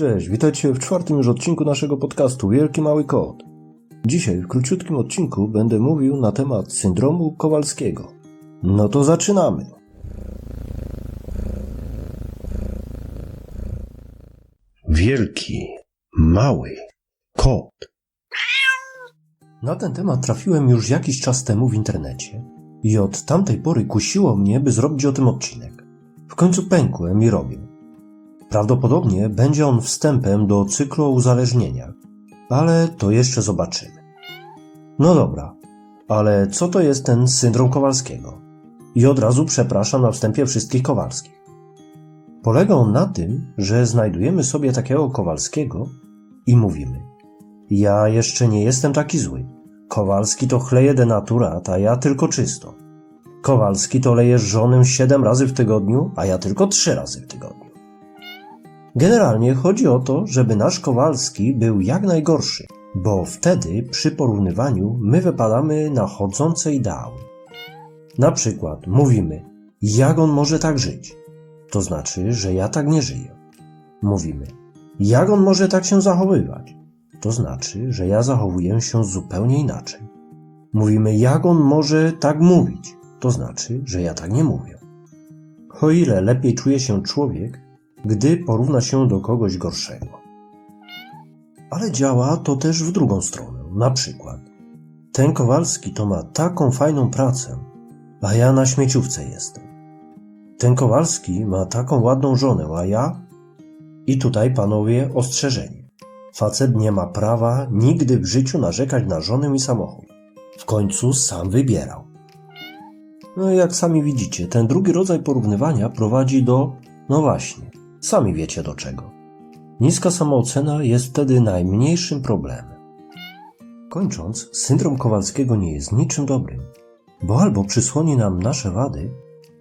Cześć, witajcie w czwartym już odcinku naszego podcastu Wielki Mały Kot. Dzisiaj w króciutkim odcinku będę mówił na temat syndromu Kowalskiego. No to zaczynamy. Wielki, mały kot. Na ten temat trafiłem już jakiś czas temu w internecie i od tamtej pory kusiło mnie, by zrobić o tym odcinek. W końcu pękłem i robię. Prawdopodobnie będzie on wstępem do cyklu o uzależnieniach, ale to jeszcze zobaczymy. No dobra, ale co to jest ten syndrom Kowalskiego? I od razu przepraszam na wstępie wszystkich Kowalskich. Polega on na tym, że znajdujemy sobie takiego Kowalskiego i mówimy: Ja jeszcze nie jestem taki zły. Kowalski to chleje denaturat, a ja tylko czysto. Kowalski to leje żonę siedem razy w tygodniu, a ja tylko trzy razy w tygodniu. Generalnie chodzi o to, żeby nasz Kowalski był jak najgorszy, bo wtedy przy porównywaniu my wypadamy na chodzące ideały. Na przykład mówimy, jak on może tak żyć? To znaczy, że ja tak nie żyję. Mówimy, jak on może tak się zachowywać? To znaczy, że ja zachowuję się zupełnie inaczej. Mówimy, jak on może tak mówić? To znaczy, że ja tak nie mówię. O ile lepiej czuje się człowiek, gdy porówna się do kogoś gorszego. Ale działa to też w drugą stronę. Na przykład, ten Kowalski to ma taką fajną pracę, a ja na śmieciówce jestem. Ten Kowalski ma taką ładną żonę, a ja? I tutaj, panowie, ostrzeżenie. Facet nie ma prawa nigdy w życiu narzekać na żonę i samochód. W końcu sam wybierał. No jak sami widzicie, ten drugi rodzaj porównywania prowadzi do, no właśnie, sami wiecie do czego. Niska samoocena jest wtedy najmniejszym problemem. Kończąc, syndrom Kowalskiego nie jest niczym dobrym, bo albo przysłoni nam nasze wady,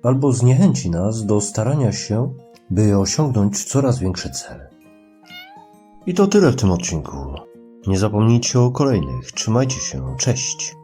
albo zniechęci nas do starania się, by osiągnąć coraz większe cele. I to tyle w tym odcinku. Nie zapomnijcie o kolejnych. Trzymajcie się. Cześć.